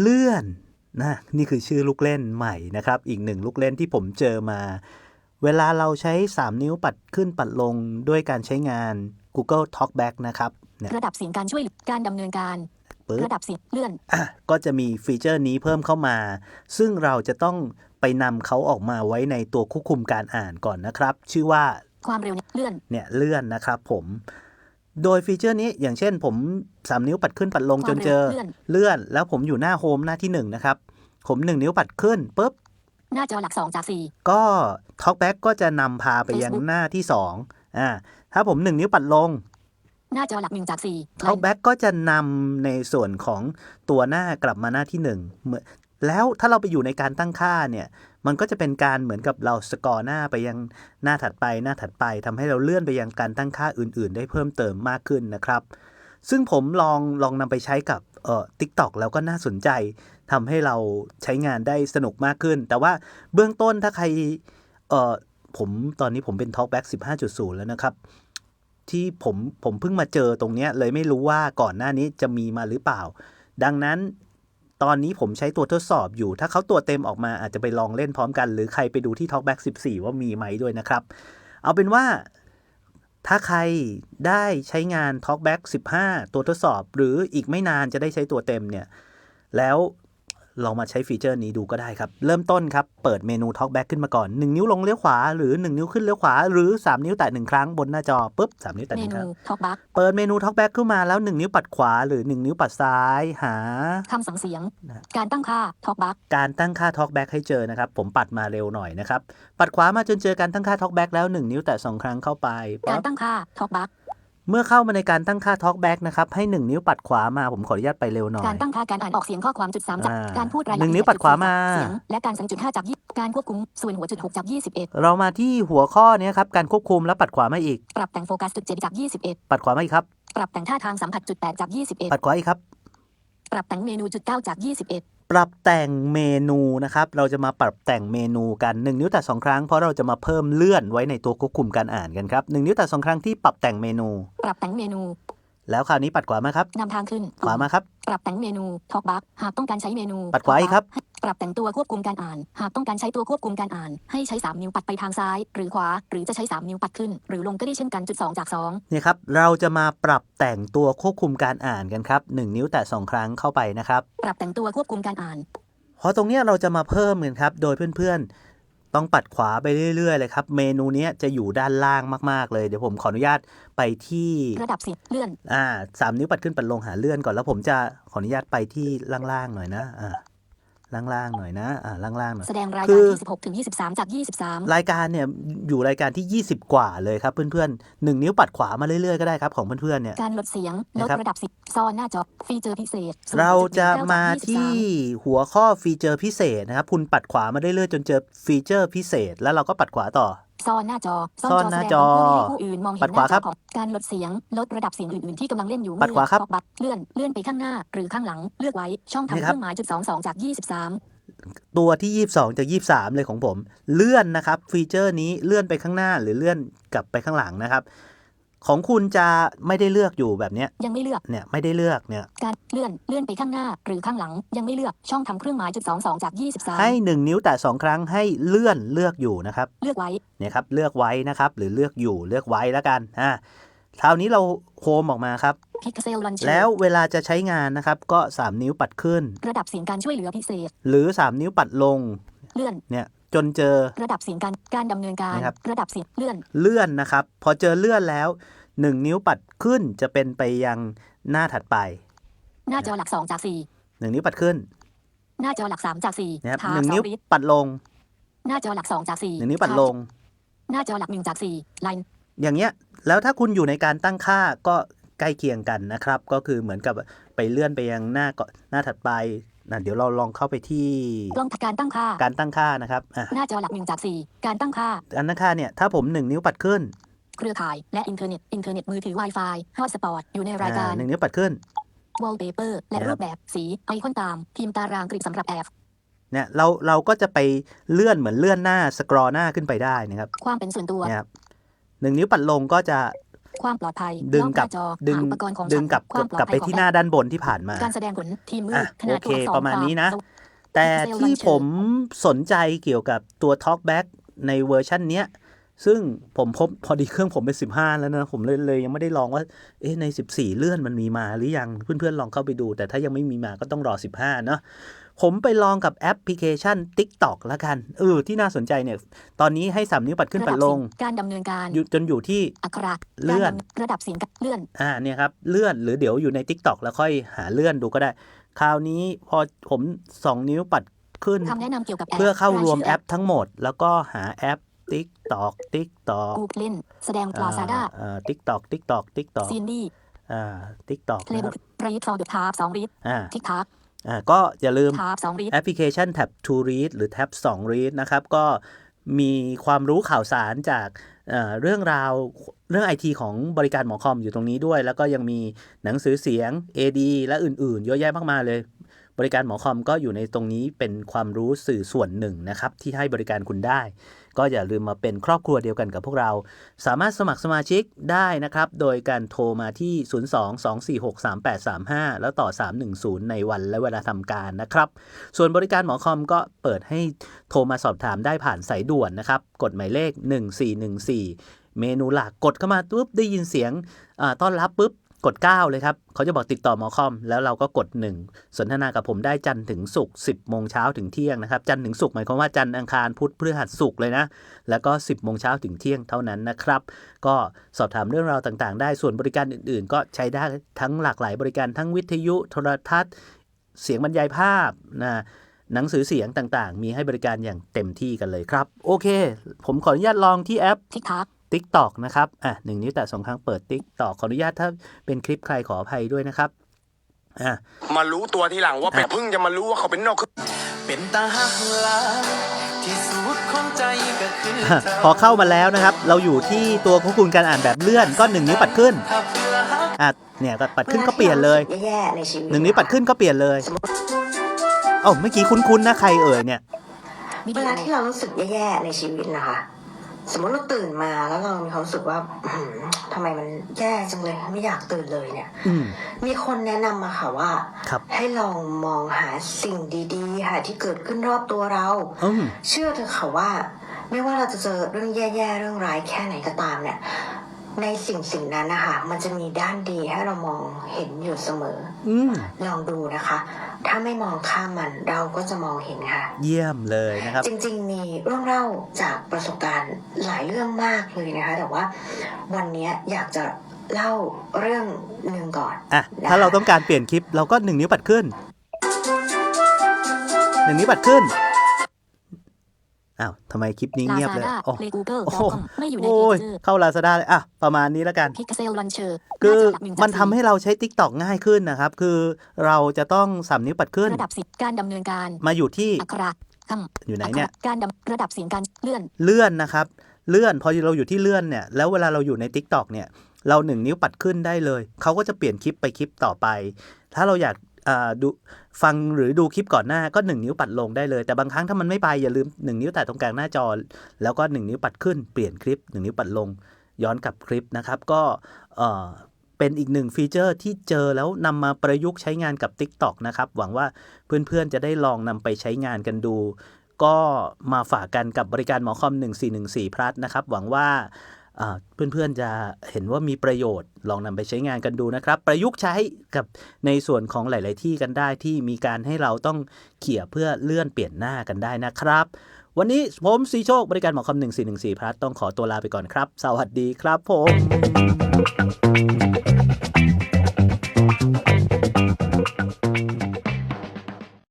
เลื่อนนะนี่คือชื่อลูกเล่นใหม่นะครับ อีกหนึ่งลูกเล่นที่ผมเจอมา เวลาเราใช้ 3 นิ้วปัดขึ้นปัดลงด้วยการใช้งาน Google Talkback นะครับเนี่ยระดับเสียงการช่วยเหลือการดำเนินการปึ๊บระดับเสียงเลื่อนอะก็จะมีฟีเจอร์นี้เพิ่มเข้ามา ซึ่งเราจะต้องไปนำเขาออกมาไว้ในตัวควบคุมการอ่านก่อนนะครับ ชื่อว่าความเร็วเนี่ยเลื่อนเนี่ยเลื่อนนะครับผม โดยฟีเจอร์นี้อย่างเช่นผม 3 นิ้วปัดขึ้นปัดลงควาจมนเร็วเจอเลื่อนเลื่อน แล้วผมอยู่หน้าโฮมหน้าที่ 1 นะครับ ผม 1 นิ้วปัดขึ้นปุ๊บ หน้าจอหลัก 2 จากก็ Talkback ก็จะนำพาไปยัง Facebook หน้าที่2อ่าถ้าผม 1 นิ้วปัดลง4หน้าจอหลัก1จาก4 Talkback ก็จะนำในส่วนของตัวหน้ากลับมาหน้าที่1เหมือน แล้วถ้าเราไปอยู่ในการตั้งค่าเนี่ย มันก็จะเป็นการเหมือนกับเราสกอร์หน้าไปยังหน้าถัดไปหน้าถัดไปทำให้เราเลื่อนไปยังการตั้งค่าอื่น ๆ ได้เพิ่มเติมมากขึ้นนะครับ ซึ่งผมลองลองนำไปใช้กับเอ่อ TikTok แล้วก็น่าสนใจทำให้เราใช้งานได้สนุกมากขึ้น แต่ว่าเบื้องต้นถ้าใครเอ่อผมตอนนี้ผมเป็น Talkback 15.0 แล้วนะครับ ที่ผมผมเพิ่งมาเจอตรงเนี้ยเลยไม่รู้ว่าก่อนหน้านี้จะมีมาหรือเปล่า ดังนั้น ตอนนี้ผมใช้ตัวทดสอบอยู่ ถ้าเขาตัวเต็มออกมาอาจจะไปลองเล่นพร้อมกัน หรือใครไปดูที่ Talkback 14 ว่ามีไหมด้วยนะครับ เอาเป็นว่าถ้าใครได้ใช้งาน Talkback 15 ตัวทดสอบ หรืออีกไม่นานจะได้ใช้ตัวเต็มเนี่ย แล้ว ลองมาใช้ฟีเจอร์นี้ดูก็ได้ครับ เริ่มต้นครับ เปิดเมนู Talkback ขึ้นมาก่อน 1 นิ้วลงเลี้ยวขวา หรือ 1 นิ้วขึ้นเลี้ยวขวา หรือ 3 นิ้วแตะ1ครั้งบนหน้าจอปุ๊บ3นิ้วแตะเม1คนูรั้งท็อกบัคเปิดเมนู Talkback ขึ้นมาแล้ว 1 นิ้วปัดขวา หรือ 1 นิ้วปัดซ้ายหาคำสั่งเสียงนะการตั้งค่าท็อกบัคการตั้งค่า Talkback ให้เจอนะครับผมปัดมาเร็วหน่อยนะครับปัดขวามาจนเจอการตั้งค่า Talkback แล้ว 1 นิ้วแตะ2ครั้งเข้าไปการปั๊บตั้งค่าท็อกบัค เมื่อเข้ามาในการตั้งค่า Talkback นะครับ ให้ 1 นิ้วปัดขวามา ผมขออนุญาตไปเร็วหน่อย การตั้งค่าการอ่านออกเสียงข้อความจุดสามจากอ่าการพูดรายละหนึ่เอียดงนิ้วปัดขวามาเสียงและการสั่งจุดห้าจากยี่การควบคุมส่วนหัวจุดหกจากยี่สิบเอ็ดเรามาที่หัวข้อเนี้ยครับการควบคุมแล้วปัดขวามาอีก ปรับแต่งโฟกัสจุดเจ็ดจากยี่สิบเอ็ดปัดขวามาอีกครับ ปรับแต่งท่าทางสัมผัสจุดแปดจากยี่สิบเอ็ดปัดขวาอีกครับ ปรับแต่งเมนูจุดเก้าจากยี่สิบเอ็ด ปรับแต่งเมนูนะครับ เราจะมาปรับแต่งเมนูกัน 1 นิ้วแตะ2ครั้ง เพราะเราจะมาเพิ่มเลื่อนไว้ในตัวควบคุมการอ่านกันครับ 1 นิ้วแตะ2ครั้งที่ปรับแต่งเมนู ปรับแต่งเมนู แล้วคราวนี้ปัดขวามาครับ นำทางขึ้น ขวามาครับ ปรับแต่งเมนูท็อกบัคหากต้องการใช้เมนูปัดขวาอีกครับ ปรับแต่งตัวควบคุมการอ่าน หากต้องการใช้ตัวควบคุมการอ่าน ให้ใช้ 3 นิ้วปัดไปทางซ้าย หรือขวา หรือจะใช้ 3 นิ้วปัดขึ้น หรือลงก็ได้เช่นกันจุด 2 จาก 2 เนี่ยครับ เราจะมาปรับแต่งตัวควบคุมการอ่านกันครับ 1 นิ้วแตะ2ครั้งเข้าไปนะครับ ปรับแต่งตัวควบคุมการอ่านเพราะตรงเนี้ยเราจะมาเพิ่มกันครับ โดยเพื่อนๆ ต้องปัดขวาไปเรื่อยๆเลยครับ เมนูเนี้ยจะอยู่ด้านล่างมากๆ เลย เดี๋ยวผมขออนุญาตไปที่ระดับสิบเลื่อน อ่าสามนิ้วปัดขึ้นปัดลงหาเลื่อนก่อนแล้วผมจะขออนุญาตไปที่ล่างๆหน่อยนะ อ่า ล่างๆหน่อยนะอ่าล่างๆหน่อยแสดงรายคืการอที่16ถึง23 จาก 23 รายการเนี่ยอยู่รายการที่ 20 กว่าเลยครับเพื่อนๆหนึ่งนิ้วปัดขวามาเรื่อยๆก็ได้ครับของเพื่อนๆเนี่ยการลดเสียงลดนะครับระดับสิบซ่อนหน้าจอฟีเจอร์พิเศษ เราจะมา0.19ที่หัวข้อฟีเจอร์พิเศษนะครับคุณปัดขวามาเรื่อยๆจนเจอฟีเจอร์พิเศษ แล้วเราก็ปัดขวาต่อ ซ่อนหน้าจอซ่อนหน้าจอแสดงผลเพื่อไม่ให้ผู้อื่นมองเห็นปัดขวาหน้าจครัอบของการลดเสียง ลดระดับเสียงอื่นๆที่กำลังเล่นอยู่ปัดขวาครับเมื่อ talkback เลื่อนเลื่อนไปข้างหน้า หรือข้างหลังเลือกไว้ช่องทำนี่เคครับรื่องหมายจุด22จาก23ตัวที่ 22 จาก 23 เลยของผม เลื่อนนะครับ ฟีเจอร์นี้เลื่อนไปข้างหน้าหรือเลื่อนกลับไปข้างหลังนะครับ ของคุณจะไม่ได้เลือกอยู่แบบเนี้ยยังไม่เลือก เนี่ยไม่ได้เลือกเนี่ยการเลื่อนเลื่อนไปข้างหน้าหรือข้างหลัง ยังไม่เลือกช่องทำเครื่องหมายจุด22จากให้23 1นิ้วแต่สองครั้งให้เลื่อนเลือกอยู่นะครับ เลือกไว้เนี่ยครับเลือกไว้นะครับ หรือเลือกอยู่เลือกไว้แล้วกันอ่าคราวนี้เราโฮมออกมาครับ Pixel Launcher แล้วเวลาจะใช้งานนะครับ ก็ 3 นิ้วปัดขึ้น ระดับเสียงการช่วยเหลือพิเศษ หรือ 3 นิ้วปัดลง เลื่อน เนี่ย จนเจอระดับเสียงการการดำเนินการนะครับ ระดับเสียงเลื่อนเลื่อนนะครับ พอเจอเลื่อนแล้ว 1 นิ้วปัดขึ้นจะเป็นไปยังหน้าถัดไป หน้าจอหลัก 2 จาก1นิ้วปัดขึ้น4หน้าจอหลัก 3 จากนะครับ4ทาหนึ่งซอนิ้วฟต์ปัดลง หน้าจอหลัก 2 จาก4 1 นิ้วปัดลง หน้าจอหลัก 1 จาก4 Line อย่างเงี้ยแล้วถ้าคุณอยู่ในการตั้งค่าก็ใกล้เคียงกันนะครับ ก็คือเหมือนกับไปเลื่อนไปยังหน้าก่อนหน้าถัดไป นะเดี๋ยวเราลองเข้าไปที่กล้องการตั้งค่า การตั้งค่านะครับอะหน้าจอหลัก1จาก4การตั้งค่าการตั้งค่าเนี่ยถ้าผม1นิ้วปัดขึ้น เครือข่ายและอินเทอร์เน็ตอินเทอร์เน็ตมือถือ Wi-Fi Hotspot อยู่ในรายการหนึ่งนิ้วปัดขึ้น Wallpaper และนะครับรูปแบบสีไอคอนตามพิมพ์ตารางกริดสำหรับแอปเนี่ยเราเราก็จะไปเลื่อนเหมือนเลื่อนหน้าสครอหน้าขึ้นไปได้นะครับ ความเป็นส่วนตัวเนี่ยครับหนึ่งนิ้วปัดลงก็จะ ความปลอดภัยดึงล็อกหกลัน้าบจอดึงหาอุปกรณ์ของดึงกลับความปลอดกลับภัไปยของที่แอปหน้าด้านบนที่ผ่านมา การแสดงผลทีมมือะดขนาดโอเคตรวจสอบประมาณนี้นะควแต่ Pixel ที่ Launcher ผมสนใจเกี่ยวกับตัว Talkback ในเวอร์ชันเนี้ย ซึ่งผมพบพอดีเครื่องผมเป็น15แล้วนะ ผมเลยเลยยังไม่ได้ลองว่า เอ๊ะใน14เลื่อนมันมีมาหรือยังเพื่อนๆลองเข้าไปดู แต่ถ้ายังไม่มีมาก็ต้องรอ15เนาะผมไปลองกับแอปพลิเคชัน TikTok แล้วกัน เออ ที่น่าสนใจเนี่ย ตอนนี้ให้3นิ้วปัดขึ้นปัดลงระดับเสียการดำเนินการอยู่จนอยู่ที่อักขระเลื่อนการดำระดับเสียงเลื่อน อ่าเนี่ยครับ เลื่อนหรือเดี๋ยวอยู่ใน Tik t o อกแล้วค่อยหาเลื่อนดูก็ได้ คราวนี้พอผม2นิ้วปัดขึ้นคำแนะนำเกี่ยวกับแอปเพื่อเข้ารวมชื่แอปทั้งหมด แล้วก็หาแอป Tik t o อก Tik t o อกกูเกิลแสดงปลาซาด้า Tik t o อก Tik t o อก Tik t o อกซีนดี้อ่า Tik t o อกเพลนะย์คบุ๊รับกรีดซองเดอะทาร์สองรีดอ่าทิกทักอ่าก็อย่าลืมทาร์สองรีดแอปพลิเคชัน Tab to Read หรือ Tab 2 Read นะครับ ก็มีความรู้ข่าวสารจากเอ่อเรื่องราวเรื่องไอทีของบริการหมอคอมอยู่ตรงนี้ด้วย แล้วก็ยังมีหนังสือเสียง AD และอื่นๆ เยอะแยะมากมายเลย บริการหมอคอมก็อยู่ในตรงนี้เป็นความรู้สื่อส่วนหนึ่งนะครับ ที่ให้บริการคุณได้ ก็อย่าลืมมาเป็นครอบครัวเดียวกันกับพวกเรา สามารถสมัครสมาชิกได้นะครับ โดยการโทรมาที่ 02-246-3835 แล้วต่อ 310 ในวันและเวลาทำการนะครับ ส่วนบริการหมอคอมก็เปิดให้โทรมาสอบถามได้ผ่านสายด่วนนะครับ กดหมายเลข 1414เมนูหลักกดเข้ามาปุ๊บได้ยินเสียงต้อนรับปุ๊บ กด 9 เลยครับ เขาจะบอกติดต่อหมอคอม แล้วเราก็กด 1 สนทนากับผมได้จันทร์ถึงศุกร์10 โมงเช้าถึงเที่ยงนะครับ จันทร์ถึงศุกร์หมายความว่าจันทร์อังคารพุธพฤหัสศุกร์เลยนะ แล้วก็ 10 โมงเช้าถึงเที่ยงเท่านั้นนะครับ ก็สอบถามเรื่องราวต่างๆ ได้ ส่วนบริการอื่นๆ ก็ใช้ได้ทั้งหลากหลายบริการทั้งวิทยุโทรทัศน์ เสียงบรรยายภาพนะหนังสือเสียงต่างๆ มีให้บริการอย่างเต็มที่กันเลยครับ โอเค ผมขออนุญาตลองที่แอปทิกทัก TikTok นะครับ อะหนึ่งนิ้วแต่สองครั้งเปิด TikTok ขออนุญาตถ้าเป็นคลิปใครขออภัยด้วยนะครับ อะ มารู้ตัวทีหลังว่าเป็นเพิ่งจะมารู้ว่าเขาเป็นนอกเป็นตาหักหลายที่สุดของใจก็คือพอเข้ามาแล้วนะครับ เราอยู่ที่ตัวควบคุมการอ่านแบบเลื่อนก็หนึ่งนิ้วปัดขึ้นถ้าเพื่อหักอะ เนี่ยก็ปัดขึ้นก็เปลี่ยนเลยแย่ๆในชีวิตหนึ่งนิ้วปัดขึ้นก็เปลี่ยนเลยเอ้าเมื่อกี้คุ้นๆนะใครเอ่ยเนี่ยวิเวดีโอลาที่เรารู้สึกแย่ๆในชีวิตนะคะ สมมติเราตื่นมาแล้วเรามีความรู้สึกว่าอื้อหือทำไมมันแย่จังเลยไม่อยากตื่นเลยเนี่ยอืมมีคนแนะนำมาค่ะว่าครับให้ลองมองหาสิ่งดีๆค่ะที่เกิดขึ้นรอบตัวเราอืมเชื่อเถอะค่ะว่า ไม่ว่าเราจะเจอเรื่องแย่ๆเรื่องร้ายแค่ไหนก็ตามเนี่ย ในสิ่งสิ่งนั้นนะคะมันจะมีด้านดีให้เรามองเห็นอยู่เสมออืมลองดูนะคะ ถ้าไม่มองข้ามมันเราก็จะมองเห็นค่ะ เยี่ยมเลยนะครับ จริงๆ มีเรื่องเล่าจากประสบการณ์หลายเรื่องมากเลยนะคะ แต่ว่าวันนี้อยากจะเล่าเรื่องหนึ่งก่อนอะนะคะถ้าเราต้องการเปลี่ยนคลิปเราก็หนึ่งนิ้วปัดขึ้นหนึ่งนิ้วปัดขึ้น อ้าวทำไมคลิปนี้ลาเงียบซาเลยด้าโอ้เพลย์กูเกิลโอ้ดอโหทคอมไม่อยู่ในโอ้ยเพจเจอร์เข้าลาซาด้าเลยอะ ประมาณนี้แล้วกันพิกเซลลันเชอร์คือมันทำให้เราใช้ Tik t o อกง่ายขึ้นนะครับ คือเราจะต้องสามนิ้วปัดขึ้น ระดับสิการดำเนินการ มาอยู่ที่อักขระคำอยู่ไหนเนี่ยอักขระการดำระดับเสียงการเลื่อน เลื่อนนะครับ เลื่อน พอเราอยู่ที่เลื่อนเนี่ย แล้วเวลาเราอยู่ใน Tik t o อกเนี่ย เราหนึ่งนิ้วปัดขึ้นได้เลย เขาก็จะเปลี่ยนคลิปไปคลิปต่อไป ถ้าเราอยากอ่า ดูฟังหรือดูคลิปก่อนหน้าก็หนึ่งนิ้วปัดลงได้เลย แต่บางครั้งถ้ามันไม่ไปอย่าลืมหนึ่งนิ้วแตะตรงกลางหน้าจอ แล้วก็หนึ่งนิ้วปัดขึ้นเปลี่ยนคลิปหนึ่งนิ้วปัดลง ย้อนกลับคลิปนะครับ ก็เป็นอีกหนึ่งฟีเจอร์ที่เจอแล้วนำมาประยุกต์ใช้งานกับ TikTok นะครับ หวังว่าเพื่อนๆจะได้ลองนำไปใช้งานกันดู ก็มาฝากกันกับบริการหมอคอม 1414 plus นะครับ หวังว่า เพื่อนๆจะเห็นว่ามีประโยชน์ลองนำไปใช้งานกันดูนะครับ ประยุกต์ใช้กับในส่วนของหลาย ๆ ที่กันได้ที่มีการให้เราต้องเขี่ยเพื่อเลื่อนเปลี่ยนหน้ากันได้นะครับ วันนี้ผมสีโชคบริการหมอคอม1414 plus ต้องขอตัวลาไปก่อนครับ สวัสดีครับผม